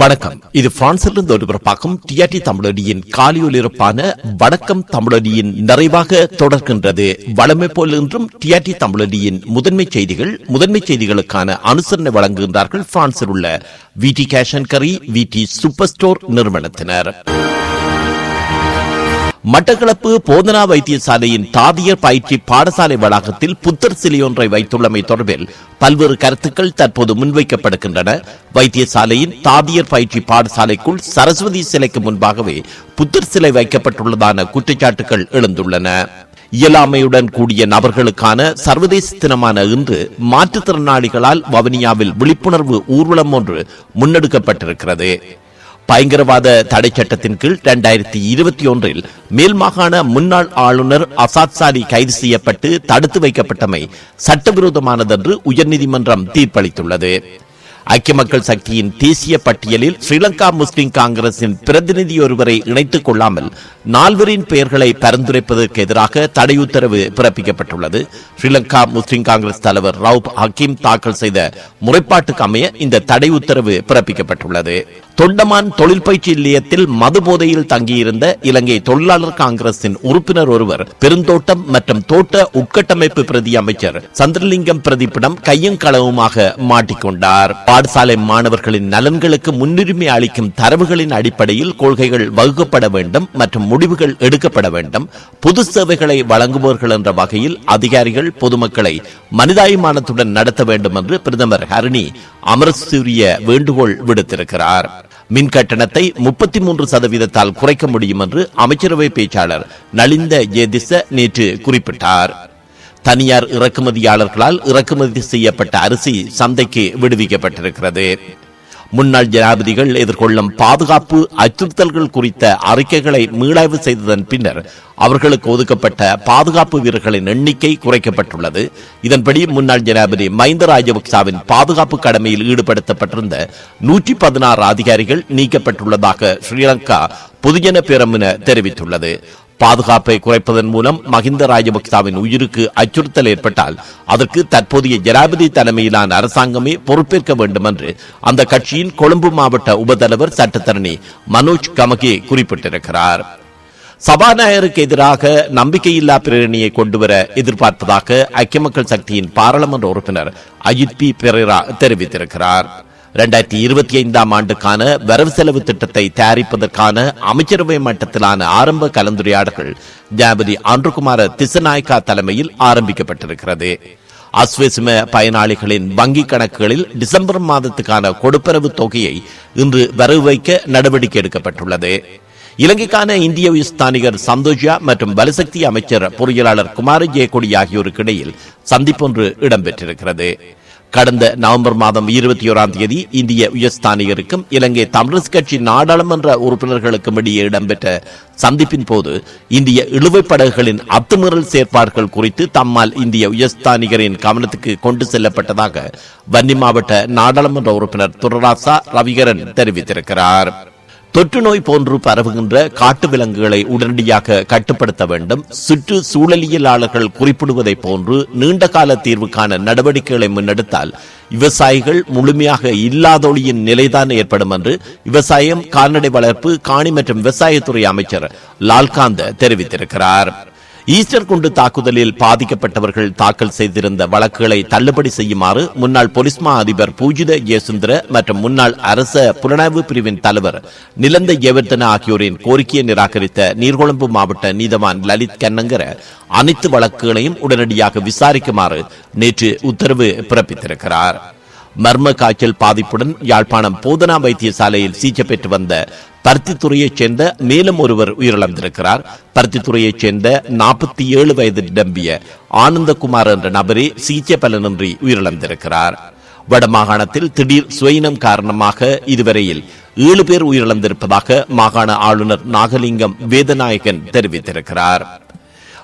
வணக்கம். இது பிரான்சிலிருந்து ஒருபரப்பாகும் டிஆர்டி தமிழடியின் காலியொலிருப்பான வணக்கம் தமிழடியின் நிறைவாக தொடர்கின்றது. வளமை போல் இன்றும் டிஆர்டி தமிழடியின் முதன்மை செய்திகள் முதன்மை செய்திகளுக்கான அனுசரணை வழங்குகின்றார்கள் பிரான்சில் உள்ள விடி கேஷ் அண்ட் கரி விடி சூப்பர் ஸ்டோர் நிறுவனத்தினர். மட்டக்களப்பு போதனா வைத்தியசாலையின் தாதியர் பயிற்சி பாடசாலை வளாகத்தில் புத்தர் சிலையொன்றை வைத்துள்ளமை தொடர்பில் பல்வேறு கருத்துக்கள் தற்போது முன்வைக்கப்படுகின்றன. வைத்தியசாலையின் தாதியர் பயிற்சி பாடசாலைக்குள் சரஸ்வதி சிலைக்கு முன்பாகவே புத்தர் சிலை வைக்கப்பட்டுள்ளதான குற்றச்சாட்டுகள் எழுந்துள்ளன. இயலாமையுடன் கூடிய நபர்களுக்கான சர்வதேச தினமான இன்று மாற்றுத்திறனாளிகளால் வவுனியாவில் விழிப்புணர்வு ஊர்வலம் ஒன்று முன்னெடுக்கப்பட்டிருக்கிறது. பயங்கரவாத தடை சட்டத்தின் கீழ் இரண்டாயிரத்தி இருபத்தி ஒன்றில் மேல் மாகாண முன்னாள் ஆளுநர் அசாத் சாரி கைது செய்யப்பட்டு தடுத்து வைக்கப்பட்டமை சட்டவிரோதமானதென்று உயர்நீதிமன்றம் தீர்ப்பளித்துள்ளது. ஐக்கிய மக்கள் சக்தியின் தேசிய பட்டியலில் ஸ்ரீலங்கா முஸ்லிம் காங்கிரசின் பிரதிநிதி ஒருவரை இணைத்துக் கொள்ளாமல் நால்வரின் பெயர்களை பரிந்துரைப்பதற்கு எதிராக தடை உத்தரவு பிறப்பிக்கப்பட்டுள்ளது. ஸ்ரீலங்கா முஸ்லிம் காங்கிரஸ் தலைவர் ரவுப் ஹக்கீம் தாக்கல் செய்த முறைப்பாட்டுக்கு அமைய இந்த தடை உத்தரவு பிறப்பிக்கப்பட்டுள்ளது. தொண்டமான் தொழில் பயிற்சி நிலையத்தில் மது போதையில் தங்கியிருந்த இலங்கை தொழிலாளர் காங்கிரசின் உறுப்பினர் ஒருவர் பெருந்தோட்டம் மற்றும் தோட்ட உட்கட்டமைப்பு பிரதி அமைச்சர் சந்திரலிங்கம் பிரதிப்பிடம் கையும் களவுமாக மாட்டிக்கொண்டார். பாடசாலை மாணவர்களின் நலன்களுக்கு முன்னுரிமை அளிக்கும் தரவுகளின் அடிப்படையில் கொள்கைகள் வகுக்கப்பட வேண்டும் மற்றும் முடிவுகள் எடுக்கப்பட வேண்டும். பொது சேவைகளை வழங்குபவர்கள் என்ற வகையில் அதிகாரிகள் பொதுமக்களை மனிதாயமானத்துடன் நடத்த வேண்டும் என்று பிரதமர் ஹரணி அமரசூரிய வேண்டுகோள் விடுத்திருக்கிறார். மின் கட்டணத்தை முப்பத்தி மூன்று சதவீதத்தால் குறைக்க முடியும் என்று அமைச்சரவை பேச்சாளர் நலிந்த ஜேதிச நேற்று குறிப்பிட்டார். தனியார் இறக்குமதியாளர்களால் இறக்குமதி செய்யப்பட்ட அரிசி சந்தைக்கு விடுவிக்கப்பட்டிருக்கிறது. முன்னாள் ஜனாதிபதிகள் எதிர்கொள்ளும் பாதுகாப்பு அச்சுறுத்தல்கள் குறித்த அறிக்கைகளை மீளாய்வு செய்ததன் பின்னர் அவர்களுக்கு ஒதுக்கப்பட்ட பாதுகாப்பு வீரர்களின் எண்ணிக்கை குறைக்கப்பட்டுள்ளது. இதன்படி முன்னாள் ஜனாதிபதி மஹிந்த ராஜபக்சாவின் பாதுகாப்பு கடமையில் ஈடுபடுத்தப்பட்டிருந்த நூற்றி பதினாறு அதிகாரிகள் நீக்கப்பட்டுள்ளதாக ஸ்ரீலங்கா பொதுஜன பேரமுன தெரிவித்துள்ளது. பாதுகாப்பை குறைப்பதன் மூலம் மஹிந்த ராஜபக்சாவின் உயிருக்கு அச்சுறுத்தல் ஏற்பட்டால் அதற்கு தற்போதைய ஜனாதிபதி தலைமையிலான அரசாங்கமே பொறுப்பேற்க வேண்டும் என்று அந்த கட்சியின் கொழும்பு மாவட்ட உபதலைவர் சட்டத்தரணி மனோஜ் கமகே குறிப்பிட்டிருக்கிறார். சபாநாயகருக்கு எதிராக நம்பிக்கையில்லா பிரேரணியை கொண்டுவர எதிர்பார்ப்பதாக ஐக்கிய மக்கள் சக்தியின் பாராளுமன்ற உறுப்பினர் அஜித் பி. பெரேரா தெரிவித்திருக்கிறார். இரண்டாயிரத்தி இருபத்தி ஐந்தாம் ஆண்டுக்கான வரவு செலவு திட்டத்தை தயாரிப்பதற்கான அமைச்சரவை மட்டத்திலான ஆரம்ப கலந்துரையாடல்கள் ஜனாபதி ஆண்டுகுமார திசநாயக்கா தலைமையில் ஆரம்பிக்கப்பட்டிருக்கிறது. அஸ்வசிம பயனாளிகளின் வங்கிக் கணக்குகளில் டிசம்பர் மாதத்துக்கான கொடுப்பரவு தொகையை இன்று வரவு வைக்க நடவடிக்கை எடுக்கப்பட்டுள்ளது. இலங்கைக்கான இந்திய ஸ்தானிகர் சந்தோஷியா மற்றும் பலசக்தி அமைச்சர் பொறியியலாளர் குமார ஜெயக்கொடி ஆகியோருக்கு இடையில் சந்திப்பொன்று இடம்பெற்றிருக்கிறது. கடந்த நவம்பர் மாதம் இருபத்தி ஓராம் தேதி இந்திய உயர்ஸ்தானிகருக்கும் இலங்கை தமிழரசு கட்சி நாடாளுமன்ற உறுப்பினர்களுக்கும் இடையே இடம்பெற்ற சந்திப்பின் போது இந்திய இழுவை படகுகளின் அத்துமீறல் செயற்பாடுகள் குறித்து தம்மால் இந்திய உயர்ஸ்தானிகரின் கவனத்துக்கு கொண்டு செல்லப்பட்டதாக வன்னி மாவட்ட நாடாளுமன்ற உறுப்பினர் துரராசா ரவிகரன் தெரிவித்திருக்கிறார். தொற்று நோய் போன்று பரவுகின்ற காட்டு விலங்குகளை உடனடியாக கட்டுப்படுத்த வேண்டும். சுற்று சூழலியலாளர்கள் குறிப்பிடுவதை போன்று நீண்டகால தீர்வுக்கான நடவடிக்கைகளை முன்னெடுத்தால் விவசாயிகள் முழுமையாக இல்லாதொழியின் நிலைதான் ஏற்படும் என்று விவசாயம் கால்நடை வளர்ப்பு காணி மற்றும் விவசாயத்துறை அமைச்சர் லால்காந்த தெரிவித்திருக்கிறார். ஈஸ்டர் குண்டு தாக்குதலில் பாதிக்கப்பட்டவர்கள் தாக்கல் செய்திருந்த வழக்குகளை தள்ளுபடி செய்யுமாறு முன்னாள் பொலிஸ்மா அதிபர் பூஜித ஜெயசுந்தர மற்றும் முன்னாள் அரச புலனாய்வு பிரிவின் தலைவர் நிலந்த ஜெயவர்தன ஆகியோரின் கோரிக்கையை நிராகரித்த நீர்கொழும்பு மாவட்ட நீதவான் லலித் கண்ணங்கர அனைத்து வழக்குகளையும் உடனடியாக விசாரிக்குமாறு நேற்று உத்தரவு பிறப்பித்திருக்கிறார். மர்ம காய்ச்சல் பாதிப்புடன் யாழ்ப்பாணம் போதனா வைத்தியசாலையில் சிகிச்சை பெற்று வந்த பருத்தித்துறையைச் சேர்ந்த மேலும் ஒருவர் உயிரிழந்திருக்கிறார். பருத்தித்துறையைச் சேர்ந்த நாற்பத்தி ஏழு வயது நிரம்பிய ஆனந்தகுமார் என்ற நபரே சிகிச்சை பலனின்றி உயிரிழந்திருக்கிறார். வடமாகாணத்தில் திடீர் சுயினம் காரணமாக இதுவரையில் ஏழு பேர் உயிரிழந்திருப்பதாக மாகாண ஆளுநர் நாகலிங்கம் வேதநாயகன் தெரிவித்திருக்கிறார்.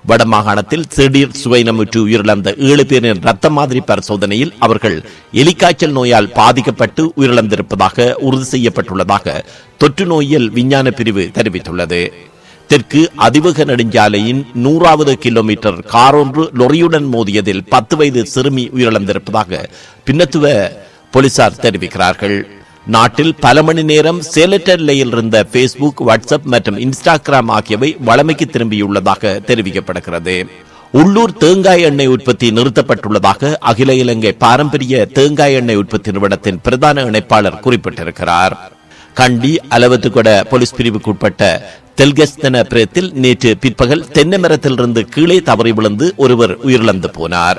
வடமாகாணத்தில் திடீர் சுவைனமுற்று உயிரிழந்த ஏழு பேரின் ரத்த மாதிரி பரிசோதனையில் அவர்கள் எலிக்காய்ச்சல் நோயால் பாதிக்கப்பட்டு உயிரிழந்திருப்பதாக உறுதி செய்யப்பட்டுள்ளதாக தொற்று நோயியல் விஞ்ஞான பிரிவு தெரிவித்துள்ளது. தெற்கு அதிவேக நெடுஞ்சாலையின் நூறாவது கிலோமீட்டர் காரொன்று லொரியுடன் மோதியதில் பத்து வயது சிறுமி உயிரிழந்திருப்பதாக பின்னத்துவ போலீசார் தெரிவிக்கிறார்கள். நாட்டில் பல மணி நேரம் செயலற்ற நிலையில் இருந்த பேஸ்புக் வாட்ஸ்அப் மற்றும் இன்ஸ்டாகிராம் ஆகியவை வளமைக்கு திரும்பியுள்ளதாக தெரிவிக்கப்படுகிறது. உள்ளூர் தேங்காய் எண்ணெய் உற்பத்தி நிறுத்தப்பட்டுள்ளதாக அகில இலங்கை பாரம்பரிய தேங்காய் எண்ணெய் உற்பத்தி நிறுவனத்தின் பிரதான இணைப்பாளர் குறிப்பிட்டிருக்கிறார். கண்டி அலவத்துகொட போலீஸ் பிரிவுக்குட்பட்ட தெல்கஸ்தன பிரத்தில் நேற்று பிற்பகல் தென்னை மரத்திலிருந்து கீழே தவறி விழுந்து ஒருவர் உயிரிழந்து போனார்.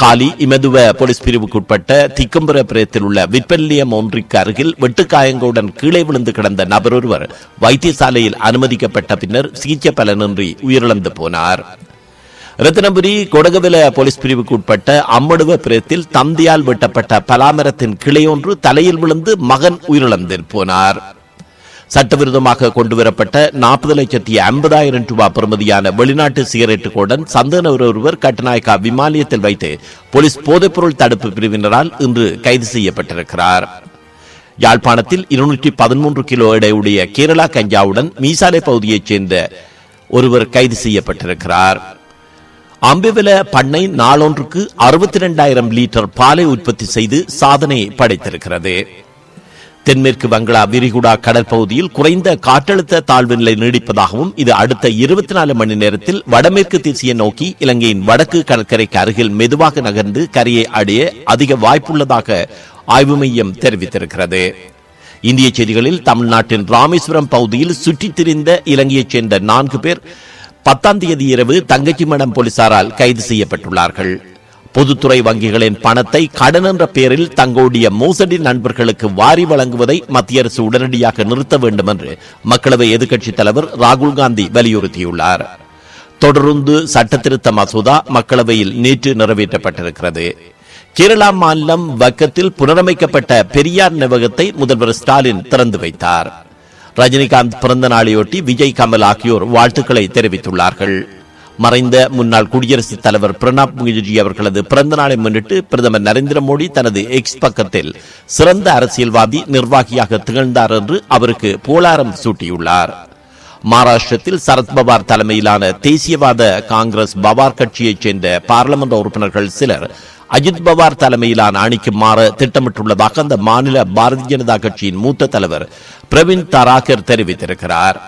காலி இமதுவ போலீஸ் பிரிவுக்குட்பட்ட திக்கம்பர பிரயத்தில் உள்ள விற்பல்லியம் ஒன்றிற்கு அருகில் வெட்டுக்காயங்களுடன் கீழே விழுந்து கிடந்த நபர் ஒருவர் வைத்தியசாலையில் அனுமதிக்கப்பட்ட பின்னர் சிகிச்சை பலனின்றி உயிரிழந்து போனார். ரத்தினபுரி கொடகவில போலீஸ் பிரிவுக்கு உட்பட்ட அம்மடுவ பிரயத்தில் தந்தியால் வெட்டப்பட்ட பலாமரத்தின் கிளையொன்று தலையில் விழுந்து மகன் உயிரிழந்து போனார். சட்டவிரோதமாக கொண்டுவரப்பட்ட நாற்பது லட்சத்தி ஐம்பதாயிரம் ரூபாய் பெறுமதியான வெளிநாட்டு சிகரெட்டுகளுடன் சந்தேகர் ஒருவர் கட்டநாயக்கா விமானியத்தில் வைத்து போலீஸ் போதைப்பொருள் தடுப்பு பிரிவினரால் இன்று கைது செய்யப்பட்டிருக்கிறார். யாழ்ப்பாணத்தில் இருநூற்றி பதிமூன்று கிலோ எடையுடைய கேரளா கஞ்சாவுடன் மீசாலை பகுதியைச் சேர்ந்த ஒருவர் கைது செய்யப்பட்டிருக்கிறார். அம்பிவில பண்ணை நாளொன்றுக்கு அறுபத்தி இரண்டாயிரம் லிட்டர் பாலை உற்பத்தி செய்து சாதனை படைத்திருக்கிறது. தென்மேற்கு வங்களா விரிகுடா கடற்பகுதியில் குறைந்த காற்றழுத்த தாழ்வு நிலை நீடிப்பதாகவும் இது அடுத்த இருபத்தி நாலு மணி நேரத்தில் வடமேற்கு திசையை நோக்கி இலங்கையின் வடக்கு கடற்கரைக்கு அருகில் மெதுவாக நகர்ந்து கரையை அடைய அதிக வாய்ப்புள்ளதாக ஆய்வு மையம் தெரிவித்திருக்கிறது. இந்திய செய்திகளில் தமிழ்நாட்டின் ராமேஸ்வரம் பகுதியில் சுற்றித் திரிந்த இலங்கையைச் சேர்ந்த நான்கு பேர் பத்தாம் தேதி இரவு தங்கச்சி மடம் போலீசாரால் கைது செய்யப்பட்டுள்ளார்கள். பொதுத்துறை வங்கிகளின் பணத்தை கடன் என்ற பெயரில் தங்களுடைய மோசடி நண்பர்களுக்கு வாரி வழங்குவதை மத்திய அரசு உடனடியாக நிறுத்த வேண்டும் என்று மக்களவை எதிர்க்கட்சித் தலைவர் ராகுல் காந்தி வலியுறுத்தியுள்ளார். தொடர்ந்து சட்டத்திருத்த மசோதா மக்களவையில் நேற்று நிறைவேற்றப்பட்டிருக்கிறது. கேரளா மாநிலம் வக்கத்தில் புனரமைக்கப்பட்ட பெரியார் நினைவகத்தை முதல்வர் ஸ்டாலின் திறந்து வைத்தார். ரஜினிகாந்த் பிறந்த நாளையொட்டி விஜய் கமல் ஆகியோர் வாழ்த்துக்களை தெரிவித்துள்ளார்கள். மறைந்த முன்னாள் குடியரசுத் தலைவர் பிரணாப் முகர்ஜி அவர்களது பிறந்த நாளை முன்னிட்டு பிரதமர் நரேந்திர மோடி தனது எக்ஸ் பக்கத்தில் சிறந்த அரசியல்வாதி நிர்வாகியாக திகழ்ந்தார் என்று அவருக்கு புகழாரம் சூட்டியுள்ளார். மகாராஷ்டிரத்தில் சரத்பவார் தலைமையிலான தேசியவாத காங்கிரஸ் பவார் கட்சியைச் சேர்ந்த பாராளுமன்ற உறுப்பினர்கள் சிலர் அஜித் பவார் தலைமையிலான அணிக்கு மாற திட்டமிட்டுள்ளதாக அந்த மாநில பாரதிய ஜனதா கட்சியின் மூத்த தலைவர் பிரவீன் தராகர் தெரிவித்திருக்கிறார்.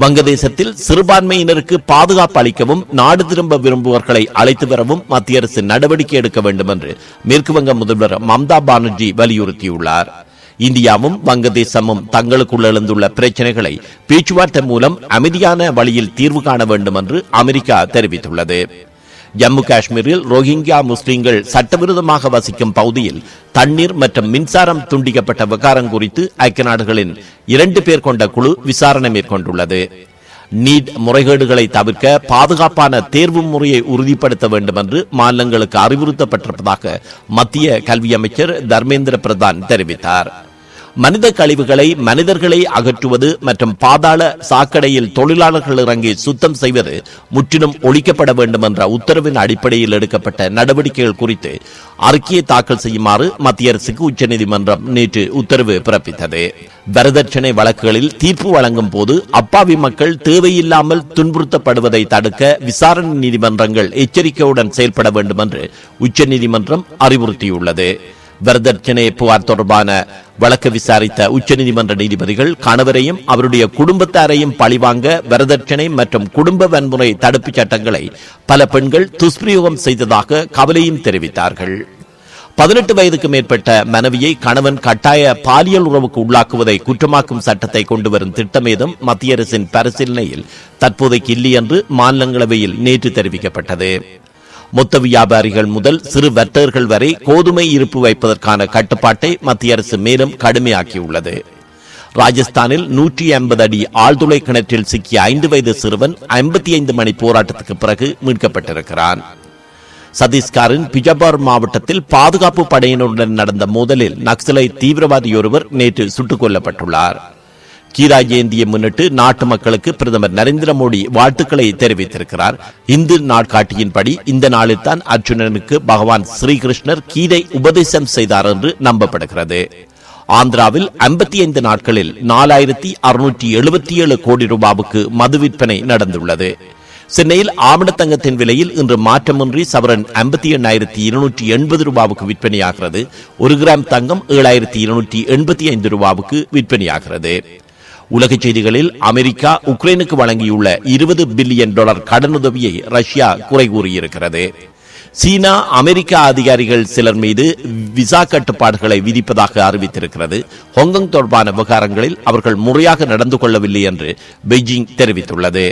வங்கதேசத்தில் சிறுபான்மையினருக்கு பாதுகாப்பு அளிக்கவும் நாடு திரும்ப விரும்புவர்களை அழைத்து வரவும் மத்திய அரசு நடவடிக்கை எடுக்க வேண்டும் என்று மேற்குவங்க முதல்வர் மம்தா பானர்ஜி வலியுறுத்தியுள்ளார். இந்தியாவும் வங்கதேசமும் தங்களுக்குள் எழுந்துள்ள பிரச்சனைகளை பேச்சுவார்த்தை மூலம் அமைதியான வழியில் தீர்வு காண வேண்டும் என்று அமெரிக்கா தெரிவித்துள்ளது. ஜம்மு காஷ்மீரில் ரோஹிங்கியா முஸ்லிம்கள் சட்டவிரோதமாக வசிக்கும் பகுதியில் தண்ணீர் மற்றும் மின்சாரம் துண்டிக்கப்பட்ட விவகாரம் குறித்து ஐக்கிய நாடுகளின் இரண்டு பேர் கொண்ட குழு விசாரணை மேற்கொண்டுள்ளது. நீட் முறைகேடுகளை தவிர்க்க பாதுகாப்பான தேர்வு முறையை உறுதிப்படுத்த வேண்டும் என்று மாநிலங்களுக்கு அறிவுறுத்தப்பட்டிருப்பதாக மத்திய கல்வி அமைச்சர் தர்மேந்திர பிரதான் தெரிவித்தார். மனித கழிவுகளை மனிதர்களை அகற்றுவது மற்றும் பாதாள சாக்கடையில் தொழிலாளர்கள் இறங்கி சுத்தம் செய்வது முற்றிலும் ஒழிக்கப்பட வேண்டும் என்ற உத்தரவின் அடிப்படையில் எடுக்கப்பட்ட நடவடிக்கைகள் குறித்து அறிக்கையை தாக்கல் செய்யுமாறு மத்திய அரசுக்கு உச்சநீதிமன்றம் நேற்று உத்தரவு பிறப்பித்தது. வரதட்சணை வழக்குகளில் தீர்ப்பு வழங்கும் போது அப்பாவி மக்கள் தேவையில்லாமல் துன்புறுத்தப்படுவதை தடுக்க விசாரணை நீதிமன்றங்கள் எச்சரிக்கையுடன் செயல்பட வேண்டும் என்று உச்சநீதிமன்றம் அறிவுறுத்தியுள்ளது. வரதட்சணை புகார் தொடர்பான வழக்கு விசாரித்த உச்சநீதிமன்ற நீதிபதிகள் கணவரையும் அவருடைய குடும்பத்தாரையும் பழிவாங்க வரதட்சணை மற்றும் குடும்ப வன்முறை தடுப்புச் சட்டங்களை பல பெண்கள் துஷ்பிரயோகம் செய்ததாக கவலையும் தெரிவித்தார்கள். பதினெட்டு வயதுக்கு மேற்பட்ட மனைவியை கணவன் கட்டாய பாலியல் உறவுக்கு உள்ளாக்குவதை குற்றமாக்கும் சட்டத்தை கொண்டு வரும் திட்டமேதும் மத்திய அரசின் பரிசீலனையில் தற்போதைக்கு இல்லை என்று மாநிலங்களவையில் நேற்று தெரிவிக்கப்பட்டது. மொத்த வியாபாரிகள் முதல் சிறு வர்த்தகர்கள் வரை கோதுமை இருப்பு வைப்பதற்கான கட்டுப்பாட்டை மத்திய அரசு மேலும் கடுமையாக்கியுள்ளது. ராஜஸ்தானில் நூற்றி ஐம்பது அடி ஆழ்துளை கிணற்றில் சிக்கிய ஐந்து வயது சிறுவன் ஐம்பத்தி ஐந்து மணி போராட்டத்துக்கு பிறகு மீட்கப்பட்டிருக்கிறான். சத்தீஸ்கரின் பிஜாபூர் மாவட்டத்தில் பாதுகாப்பு படையினருடன் நடந்த மோதலில் நக்சலை தீவிரவாதியொருவர் நேற்று சுட்டுக் கொல்லப்பட்டுள்ளார். கீரா ஜெயந்தியை முன்னிட்டு நாட்டு மக்களுக்கு பிரதமர் நரேந்திர மோடி வாழ்த்துக்களை தெரிவித்திருக்கிறார். இந்து நாட்காட்டியின்படி இந்த நாளில்தான் அர்ஜுனனுக்கு பகவான் ஸ்ரீகிருஷ்ணர் கீதை உபதேசம் செய்தார் என்று நம்பப்படுகிறது. ஆந்திராவில் ஐம்பத்தி ஐந்து நாட்களில் நாலாயிரத்தி அறுநூற்றி எழுபத்தி ஏழு கோடி ரூபாவுக்கு மது விற்பனை நடந்துள்ளது. சென்னையில் ஆவணத்தங்கத்தின் விலையில் இன்று மாற்றமின்றி சவரன் ஐம்பத்தி எண்ணாயிரத்தி இருநூற்றி எண்பது ரூபாவுக்கு விற்பனையாகிறது. ஒரு கிராம் தங்கம் ஏழாயிரத்தி இருநூற்றி எண்பத்தி ஐந்து ரூபாவுக்கு விற்பனையாகிறது. உலகச் செய்திகளில் அமெரிக்கா உக்ரைனுக்கு வழங்கியுள்ள இருபது பில்லியன் டாலர் கடனுதவியை ரஷ்யா குறை கூறியிருக்கிறது. சீனா அமெரிக்கா அதிகாரிகள் சிலர் மீது விசா கட்டுப்பாடுகளை விதிப்பதாக அறிவித்திருக்கிறது. ஹாங்காங் தொடர்பான விவகாரங்களில் அவர்கள் முறையாக நடந்து கொள்ளவில்லை என்று பெய்ஜிங் தெரிவித்துள்ளது.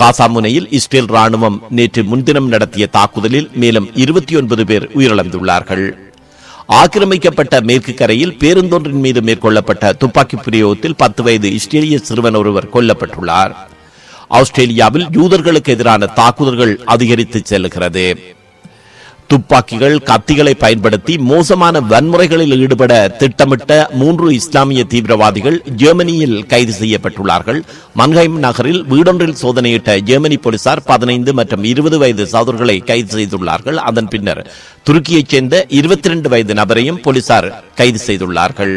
காசா முனையில் இஸ்ரேல் ராணுவம் நேற்று முன்தினம் நடத்திய தாக்குதலில் மேலும் இருபத்தி ஒன்பது பேர் உயிரிழந்துள்ளார்கள். ஆக்கிரமிக்கப்பட்ட மேற்கு கரையில் பேருந்தொன்றின் மீது மேற்கொள்ளப்பட்ட துப்பாக்கி பிரயோகத்தில் பத்து வயது இஸ்ரேலிய சிறுவன் ஒருவர் கொல்லப்பட்டுள்ளார். ஆஸ்திரேலியாவில் யூதர்களுக்கு எதிரான தாக்குதல்கள் அதிகரித்து செல்கிறது துப்பாக்கிகள் கத்திகளை பயன்படுத்தி மோசமான வன்முறைகளில் ஈடுபட திட்டமிட்ட மூன்று இஸ்லாமிய தீவிரவாதிகள் ஜெர்மனியில் கைது செய்யப்பட்டுள்ளார்கள். மன்ஹைம் நகரில் வீடொன்றில் சோதனையிட்ட ஜெர்மனி போலீசார் பதினைந்து மற்றும் இருபது வயது சகோதரர்களை கைது செய்துள்ளார்கள். அதன் பின்னர் துருக்கியைச் சேர்ந்த இருபத்தி இரண்டு வயது நபரையும் போலீசார் கைது செய்துள்ளார்கள்.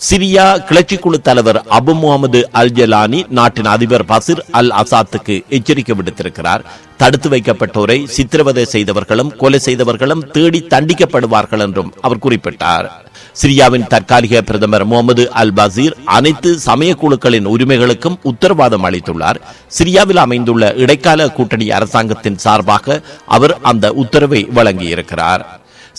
சிரியா கிளர்ச்சி குழு தலைவர் அபு முகமது அல் ஜலானி நாட்டின் அதிபர் பசிர் அல் அசாத்துக்கு எச்சரிக்கை விடுத்திருக்கிறார். தடுத்து வைக்கப்பட்டோரை சித்திரவதை செய்தவர்களும் கொலை செய்தவர்களும் தேடி தண்டிக்கப்படுவார்கள் என்றும் அவர் குறிப்பிட்டார். சிரியாவின் தற்காலிக பிரதமர் முகமது அல் பசீர் அனைத்து சமய குழுக்களின் உரிமைகளுக்கும் உத்தரவாதம் அளித்துள்ளார். சிரியாவில் அமைந்துள்ள இடைக்கால கூட்டணி அரசாங்கத்தின் சார்பாக அவர் அந்த உத்தரவை வழங்கியிருக்கிறார்.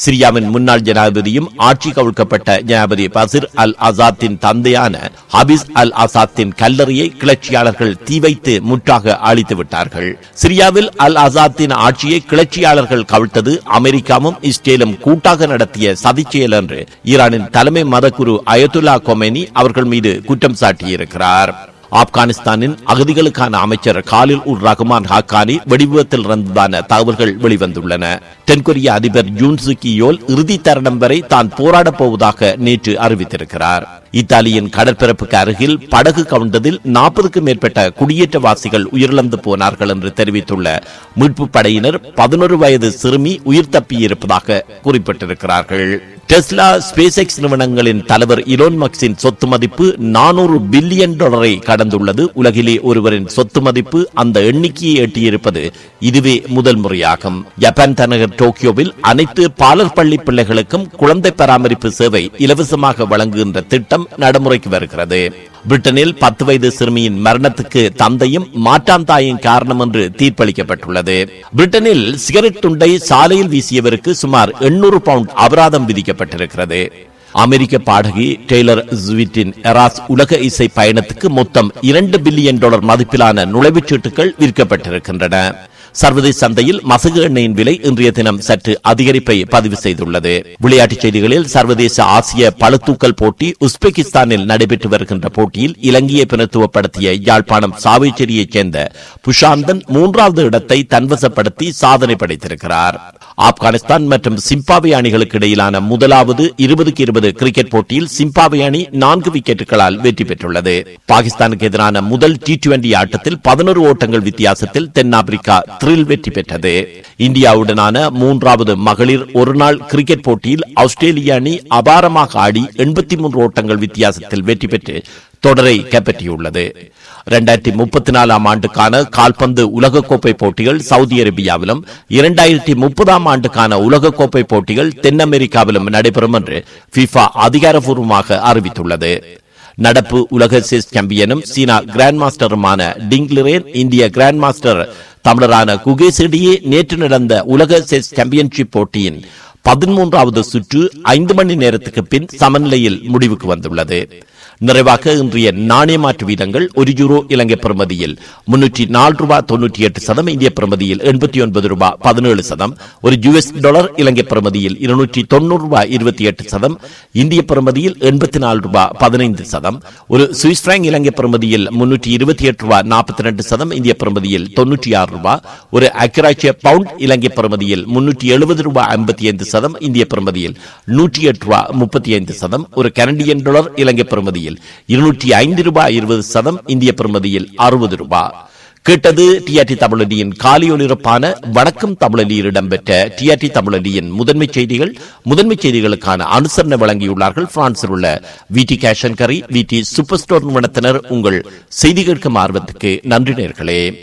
சிரியாவின் முன்னாள் ஜனாதிபதியும் ஆட்சி கவிழ்க்கப்பட்ட ஜனாதிபதி பசிர் அல் அசாத்தின் தந்தையான ஹபிஸ் அல் அசாத்தின் கல்லறையை கிளர்ச்சியாளர்கள் தீ வைத்து முற்றாக அழித்து விட்டார்கள். சிரியாவில் அல் அசாத்தின் ஆட்சியை கிளர்ச்சியாளர்கள் கவிழ்த்தது அமெரிக்காவும் இஸ்ரேலும் கூட்டாக நடத்திய சதிச்செயல் என்று ஈரானின் தலைமை மதக்குரு அயதுல்லா கொமேனி அவர்கள் மீது குற்றம் சாட்டியிருக்கிறார். ஆப்கானிஸ்தானின் அகதிகளுக்கான அமைச்சர் காலில் உர் ரஹ்மான் ஹாக்கானி வெடிவிபத்தில் இறந்ததான தகவல்கள் வெளிவந்துள்ளன. தென்கொரிய அதிபர் ஜூன் சுக்கியோல் இறுதி தருணம் வரை தான் போராடப் போவதாக நேற்று அறிவித்திருக்கிறார். இத்தாலியின் கடற்பரப்புக்கு அருகில் படகு கவுண்டதில் நாற்பதுக்கும் மேற்பட்ட குடியேற்றவாசிகள் உயிரிழந்து போனார்கள் என்று தெரிவித்துள்ள மீட்பு படையினர் பதினொரு வயது சிறுமி உயிர் தப்பியிருப்பதாக குறிப்பிட்டிருக்கிறார்கள். டெஸ்லா ஸ்பேஸ் எக்ஸ் நிறுவனங்களின் தலைவர் இலோன் மக்ஸின் சொத்து மதிப்பு நானூறு பில்லியன் டாலரை கடந்துள்ளது. உலகிலே ஒருவரின் சொத்து மதிப்பு அந்த எண்ணிக்கையை எட்டியிருப்பது இதுவே முதல் முறையாகும். ஜப்பான் தலைநகர் டோக்கியோவில் அனைத்து பாலர் பள்ளி பிள்ளைகளுக்கும் குழந்தை பராமரிப்பு சேவை இலவசமாக வழங்குகின்ற திட்டம் நடைமுறைக்கு வருகிறது. பிரிட்டனில் பத்து வயது சிறுமியின் மரணத்துக்கு தந்தையும் மாற்றான் தாயும் காரணம் என்று தீர்ப்பளிக்கப்பட்டுள்ளது. பிரிட்டனில் சிகரெட் துண்டை சாலையில் வீசியவருக்கு சுமார் எண்ணூறு பவுண்ட் அபராதம் விதிக்கப்பட்டிருக்கிறது. அமெரிக்க பாடகி டெய்லர் ஜுவிட்டின் எராஸ் உலக இசை பயணத்துக்கு மொத்தம் இரண்டு பில்லியன் டாலர் மதிப்பிலான நுழைவுச் சீட்டுகள் விற்கப்பட்டிருக்கின்றன. சர்வதேச சந்தையில் மசகு எண்ணெயின் விலை இன்றைய தினம் சற்று அதிகரிப்பை பதிவு செய்துள்ளது. விளையாட்டுச் செய்திகளில் சர்வதேச ஆசிய பழுத்தூக்கல் போட்டி உஸ்பெகிஸ்தானில் நடைபெற்று வருகின்ற போட்டியில் இலங்கையை பிரதித்துவப்படுத்திய யாழ்ப்பாணம் சாவைச்சேரியைச் சேர்ந்த புஷாந்தன் மூன்றாவது இடத்தை தன்வசப்படுத்தி சாதனை படைத்திருக்கிறார். ஆப்கானிஸ்தான் மற்றும் சிம்பாவே அணிகளுக்கு இடையிலான முதலாவது இருபதுக்கு இருபது கிரிக்கெட் போட்டியில் சிம்பாவே அணி நான்கு விக்கெட்டுகளால் வெற்றி பெற்றுள்ளது. பாகிஸ்தானுக்கு எதிரான முதல் டி டுவெண்டி ஆட்டத்தில் பதினோரு ஓட்டங்கள் வித்தியாசத்தில் தென்னாப்பிரிக்கா த்ரில் வெற்றி பெற்றது. இந்தியாவுடனான மூன்றாவது மகளிர் ஒருநாள் கிரிக்கெட் போட்டியில் ஆஸ்திரேலிய அணி அபாரமாக ஆடி எண்பத்தி மூன்று ஓட்டங்கள் வித்தியாசத்தில் வெற்றி பெற்று தொடரை கைப்பற்றியுள்ளது. இரண்டாயிரத்தி முப்பத்தி நாலாம் ஆண்டுக்கான கால்பந்து உலகக்கோப்பை போட்டிகள் சவுதி அரேபியாவிலும் இரண்டாயிரத்தி முப்பதாம் ஆண்டுக்கான உலகக்கோப்பை போட்டிகள் தென் அமெரிக்காவிலும் நடைபெறும் என்று பிஃபா அதிகாரப்பூர்வமாக அறிவித்துள்ளது. நடப்பு உலக செஸ் சாம்பியனும் சீனா கிராண்ட் மாஸ்டருமான டிங்லிரேன் இந்திய கிராண்ட் மாஸ்டர் தமிழரான குகேஷ் நேற்று நடந்த உலக செஸ் சாம்பியன்ஷிப் போட்டியின் பதிமூன்றாவது சுற்று ஐந்து மணி நேரத்துக்கு பின் சமநிலையில் முடிவுக்கு வந்துள்ளது. நிறைவாக இன்றைய நாணய மாற்று வீதங்கள் ஒரு யூரோ இலங்கை பிரமதியில் முன்னூற்றி நாலு ரூபாய் தொன்னூற்றி எட்டு சதம் இந்திய பிரமதியில் எண்பத்தி ஒன்பது ரூபாய் பதினேழு சதம். ஒரு யுஎஸ் டாலர் இலங்கை பிரமதியில் இருநூற்றி தொண்ணூறு ரூபாய் இருபத்தி எட்டு சதம். இந்திய பிரமதியில் எண்பத்தி நாலு ரூபாய் பதினைந்து சதம். ஒரு சுவிஸ் பிராங்க் இலங்கை பிரமதியில் முன்னூற்றி இருபத்தி எட்டு ரூபாய் நாற்பத்தி ரெண்டு சதம். இந்திய பிரமதியில் தொன்னூற்றி ஆறு ரூபாய் ஒரு அக்கராட்சிய பவுண்ட் இலங்கை பிரமதியில் முன்னூற்றி எழுபது ரூபாய் ஐம்பத்தி ஐந்து சதம். இந்திய பிரமதியில் நூற்றி எட்டு ரூபாய் முப்பத்தி ஐந்து சதம். ஒரு கனடியன் டாலர் இலங்கை பிரமதியில் பெருமதியில் இருநூற்றி ஐந்து ரூபாய் இருபது சதம் இந்திய பெருமதியில் அறுபது ரூபாய் கேட்டது டிஆர்டி தமிழடியின் காலியொலிரப்பான வணக்கம் தமிழலியில் இடம்பெற்ற டிஆர்டி தமிழடியின் முதன்மை செய்திகள். முதன்மை செய்திகளுக்கான அனுசரணை வழங்கியுள்ளார்கள் பிரான்சில் உள்ள வி விடி கேஷன் கரி விடி சூப்பர் ஸ்டோர் நிறுவனத்தினர். உங்கள் செய்தி கேட்கும் ஆர்வத்துக்கு நன்றி நேர்களே.